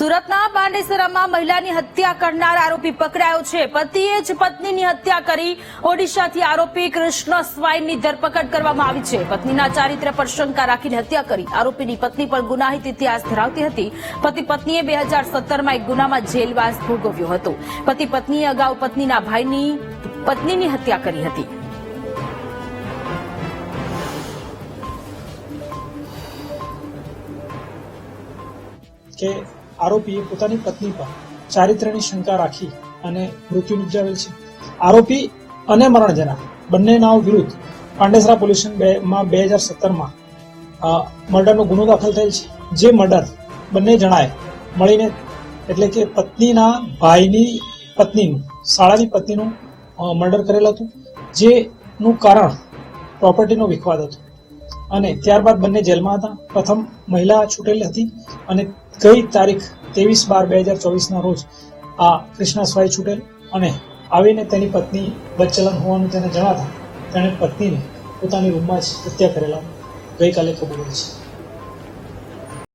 સુરતના પાંડેસરામાં મહિલાની હત્યા કરનાર આરોપી પકડાયો છે. પતિએ જ પત્નીની હત્યા કરી ઓડિશાથી આરોપી કૃષ્ણ સ્વાઈનની ધરપકડ કરવામાં આવી છે. પત્નીના ચારિત્ર પર શંકા રાખીને હત્યા કરી. આરોપીની પત્ની પણ ગુનાહિત ઇતિહાસ ધરાવતી હતી. પતિ પત્નીએ બે હજાર સત્તરમાં એક ગુનામાં જેલવાસ ભોગવ્યો હતો. પતિ પત્નીએ અગાઉ પત્નીના ભાઈની, પત્નીની હત્યા કરી હતી. કે આરોપીએ પોતાની પત્ની પર ચારિત્ર્યની શંકા રાખી અને મૃત્યુ નિપજાવેલ છે. આરોપી અને મરણજના બંનેના વિરુદ્ધ પાંડેસરા પોલીસ બેમાં બે હજાર સત્તરમાં મર્ડરનો ગુનો દાખલ થયેલ છે. જે મર્ડર બંને જણાએ મળીને એટલે કે પત્નીના ભાઈની પત્નીનું, શાળાની પત્નીનું મર્ડર કરેલ હતું. જેનું કારણ પ્રોપર્ટીનો વિખવાદ હતો. અને ત્યારબાદ બંને જેલમાં હતા. પ્રથમ મહિલા છૂટેલી હતી અને ગઈ તારીખ ત્રેવીસ બાર બે હજાર ચોવીસના રોજ આ ક્રિષ્ના સ્વાઈ છૂટેલ અને આવીને તેની પત્ની બદચલન હોવાનું તેને જણાતા તેણે પત્નીને પોતાની રૂમમાં જ હત્યા કરેલા ગઈકાલે કબૂલ છે.